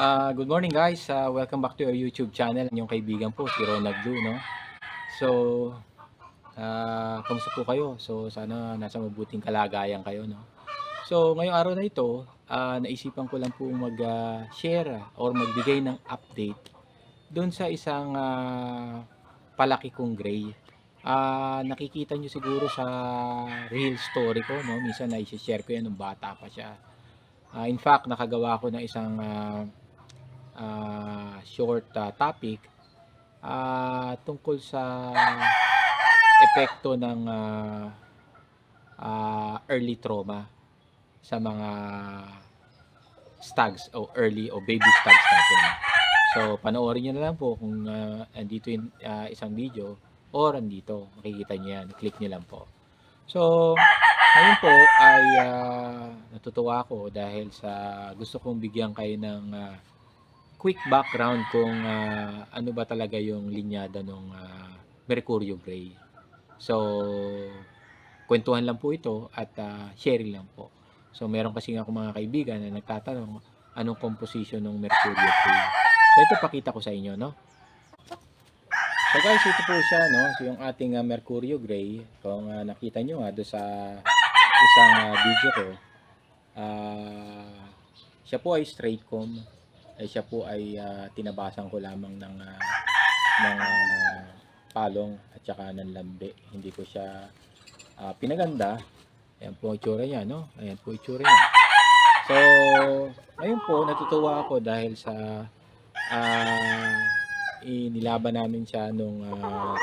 Ah, good morning guys. Ah, welcome back to our YouTube channel. Yung kaibigan po si Ronald Blue, no? So, ah, kamusta po kayo? So, sana nasa mabuting kalagayan kayo, no? So, ngayong araw na ito, ah, naisipan ko lang po mag-share or magbigay ng update doon sa isang ah, palaki kong gray. Ah, nakikita nyo siguro sa real story ko, no? Minsan na-share ko yan nung bata pa siya. Ah, in fact, nakagawa ko ng isang ah, ah, short ah, topic ah, tungkol sa epekto ng ah, ah, early trauma sa mga stags o early o baby stags natin. So, panoorin nyo na lang po kung ah, andito yung ah, isang video or andito. Makikita nyo yan. Click nyo lang po. So, ngayon po ay ah, natutuwa ako dahil sa gusto kong bigyan kayo ng ah, quick background kung ah, ano ba talaga yung linyada ng Mercurio Gray. So, kwentuhan lang po ito at ah, sharing lang po. So, meron kasi ako mga kaibigan na nagtatanong anong composition ng Mercurio Gray. So, ito pakita ko sa inyo, no? So guys, ito po siya, no? So, yung ating ah, Mercurio Gray, kung ah, nakita nyo nga do sa isang ah, video ko, ah, siya po ay straight comb. Ay siya po ay ah, tinabasan ko lamang ng ah, ng ah, palong at saka ng lambe. Hindi ko siya ah, pinaganda. Ayan po itsura niya, no? Ayan po itsura niya. So, ngayon po, natutuwa ako dahil sa ah, inilaban namin siya nung ah,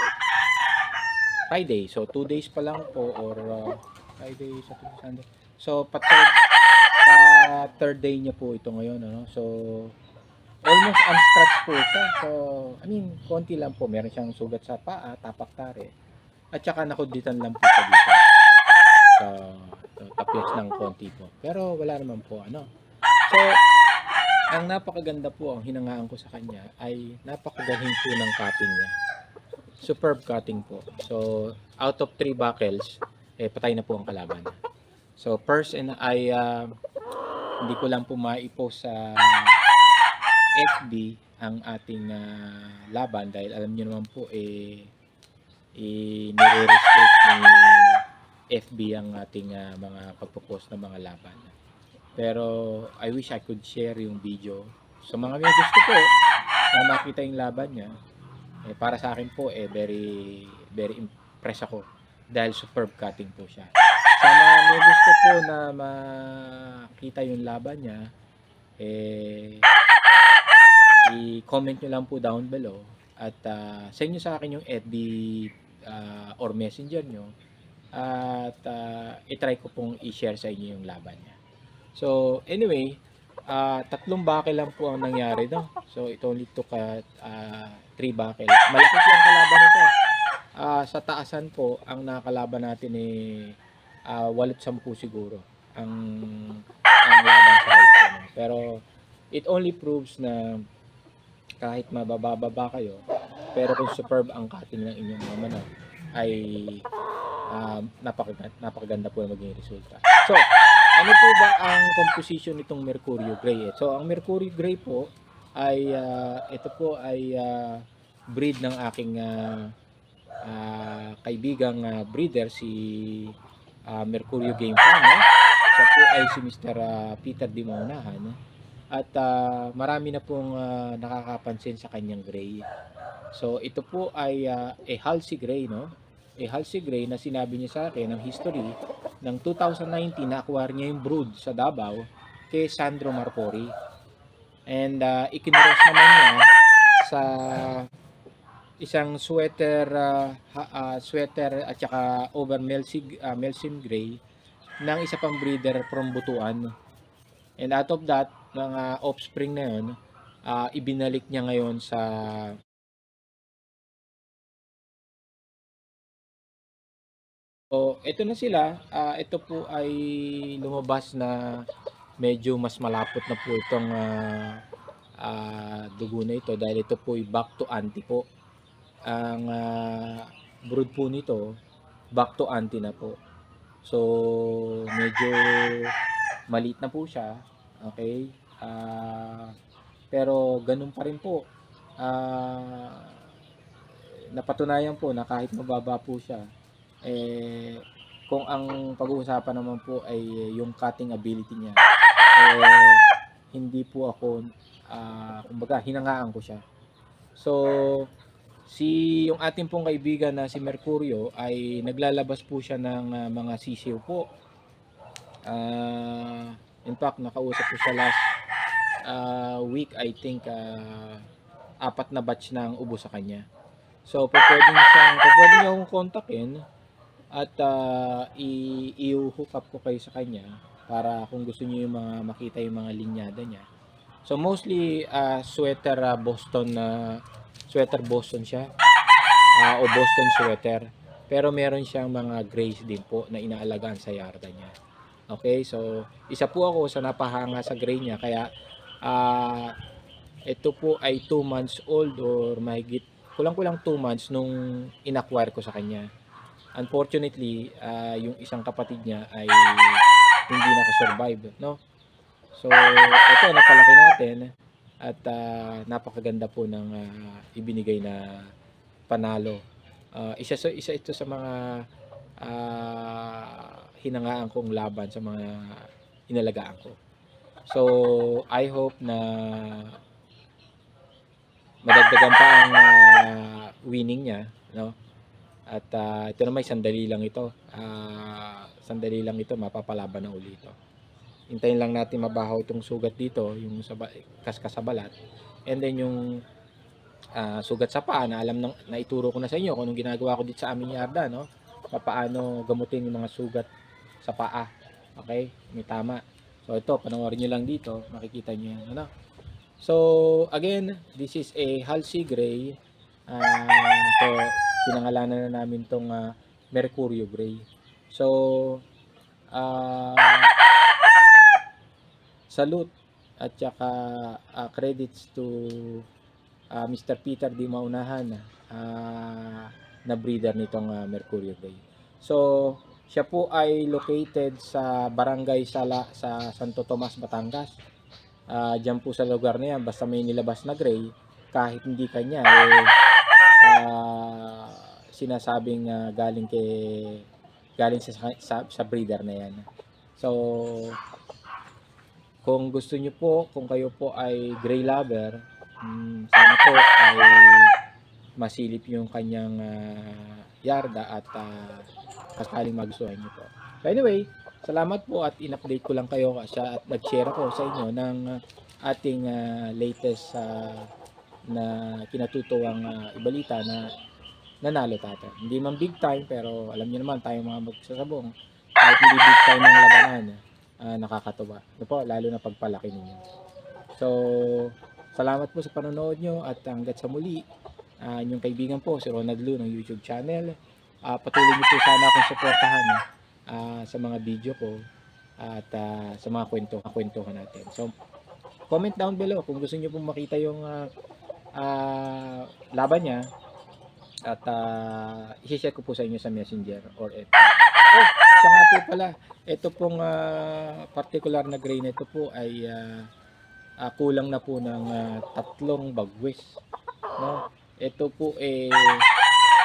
Friday. So, two days pa lang po or ah, Friday, Saturday, Sunday. So, pa third, pa third day niya po ito ngayon. Ano? So, almost unscratched po siya. So, I mean, konti lang po. Meron siyang sugat sa paa, tapak tare. At saka nakuditan lang po siya dito. So, so tapos ng konti po. Pero wala naman po ano. So, ang napakaganda po, ang hinangaan ko sa kanya ay napakagaling po ng cutting niya. Superb cutting po. So, out of 3 buckles, eh, patay na po ang kalaban. So, first and I, ah, hindi ko lang po maipost sa FB ang ating ah, laban dahil alam niyo naman po, eh, eh, nire-restrict ni FB ang ating ah, mga pagpo-post ng mga laban. Pero I wish I could share yung video. Sa mga may gusto po na makita yung laban niya, eh, para sa akin po, eh, very, very impressed ako dahil superb cutting po siya. Sa mga may gusto po na makita yung laban niya, eh, i-comment nyo lang po down below at ah, send nyo sa akin yung FB ah, or messenger nyo at ah, itry ko pong i-share sa inyo yung laban niya. So, anyway, ah, tatlong bakal lang po ang nangyari, no? So, it only took uh, ah, three bakal. Malaki po ang kalaban nito. Ah, sa taasan po, ang nakalaban natin eh, ah, walot sampu siguro ang ang laban sa ano. Pero, it only proves na kahit mabababa kayo, pero kung superb ang cutting ng inyong mga manok, ay um, napakaganda, napakaganda po na maging resulta. So, ano po ba ang composition nitong Mercurio Gray? So, ang Mercurio Gray po ay ah, ito po ay ah, breed ng aking ah, ah, kaibigang ah, breeder si ah, Mercurio Game Farm. No? Siya po ay si Mr. ah, Peter Di Maunahan. At ah, marami na pong ah, nakakapansin sa kanyang gray. So, ito po ay ah, a Halsey Gray, no? A Halsey Gray na sinabi niya sa akin ng history ng 2019 na acquire niya yung brood sa Davao kay Sandro Marpori. And uh, ikinuros naman niya sa isang sweater ha- ah, sweater at saka over Melsi, ah, Melsim Gray ng isa pang breeder from Butuan. And out of that, mga offspring na yun, ah, ibinalik niya ngayon sa So, ito na sila. Ah, ito po ay lumabas na medyo mas malapot na po itong ah, ah, dugo na ito dahil ito po ay back to anti po. Ang ah, brood po nito, back to anti na po. So, medyo maliit na po siya. Okay? Ah, Pero ganun pa rin po. Ah, napatunayan po na kahit mababa po siya, eh, kung ang pag-uusapan naman po ay yung cutting ability niya, eh, hindi po ako, ah, kumbaga, hinangaan ko siya. So, si yung ating pong kaibigan na si Mercurio ay naglalabas po siya ng ah, mga sisiw po. Ah, in fact, nakausap ko siya last ah, week, I think, ah, apat na batch ang ubo sa kanya. So, pwede siyang, po pwede niyo akong kontakin at i- i-hook up ko kayo sa kanya para kung gusto niyo yung mga makita yung mga linyada niya. So, mostly ah, sweater ah, Boston na sweater Boston siya ah, o Boston sweater. Pero meron siyang mga grays din po na inaalagaan sa yarda niya. Okay, so isa po ako sa napahanga sa gray niya kaya ah ito po ay 2 months old or mahigit kulang-kulang 2 months nung inacquire ko sa kanya. Unfortunately, ah, yung isang kapatid niya ay hindi nakasurvive, no? So, ito napalaki natin at ah, napakaganda po ng ah, ibinigay na panalo. Ah, isa sa isa ito sa mga ah, hinangaan kong laban sa mga inalagaan ko. So, I hope na madagdagan pa ang ah, winning niya, no? At ah, ito naman sandali lang ito. Ah, sandali lang ito, mapapalaban na uli ito. Hintayin lang natin mabahaw itong sugat dito, yung sa kaskas sa balat. And then yung ah, sugat sa paa na alam nang naituro ko na sa inyo kung anong ginagawa ko dito sa aming yarda, no? Papaano gamutin yung mga sugat sa paa. Okay? May tama. So ito, panoorin nyo lang dito, makikita nyo yan. Ano? So, again, this is a Halsey Gray. Ah, so, pinangalanan na namin tong ah, Mercurio Gray. So, ah, salute at saka ah, credits to ah, Mr. Peter Di Maunahan ah, na breeder nitong ah, Mercurio Gray. So, siya po ay located sa Barangay Sala sa Santo Tomas, Batangas. Ah, diyan po sa lugar na yan, basta may nilabas na gray, kahit hindi kanya, eh, ah, sinasabing ah, galing kay galing sa, sa, sa breeder na yan. So, kung gusto niyo po, kung kayo po ay gray lover, mm, sana po ay masilip yung kanyang ah, yarda at uh, sakaling magustuhan niyo po. So anyway, salamat po at in-update ko lang kayo kasi at nag-share ako sa inyo ng ah, ating ah, latest ah, na kinatutuwang ah, ibalita na nanalo tayo. Hindi man big time pero alam niyo naman tayong mga magsasabong kahit hindi big time ng labanan ah, nakakatuwa. Ano po, lalo na pagpalaki ninyo. So, salamat po sa panonood nyo at hanggat sa muli, ah, inyong kaibigan po si Ronald Lu ng YouTube channel. Ah, patuloy niyo po sana akong suportahan ah, sa mga video ko at ah, sa mga kwento, kwentuhan natin. So, comment down below kung gusto niyo pong makita yung ah, ah, laban niya at uh, i-share ko po sa inyo sa messenger or ito. Oh, siya nga po pala, ito pong ah, particular na grain ito po ay ah, ah, kulang na po ng ah, tatlong bagwis. No? Ito po eh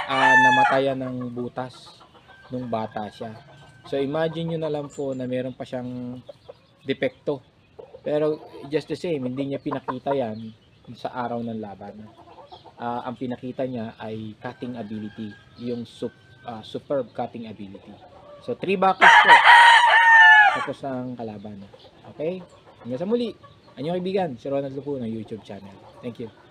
ah, namatayan ng butas nung bata siya. So imagine nyo na lang po na meron pa siyang depekto. Pero just the same, hindi niya pinakita yan sa araw ng laban. Ah, ang pinakita niya ay cutting ability, yung sup, ah, superb cutting ability. So, three buckets po. Tapos ang kalaban. Okay? Hanggang sa muli. Anyong kaibigan, si Ronald Lupo ng YouTube channel. Thank you.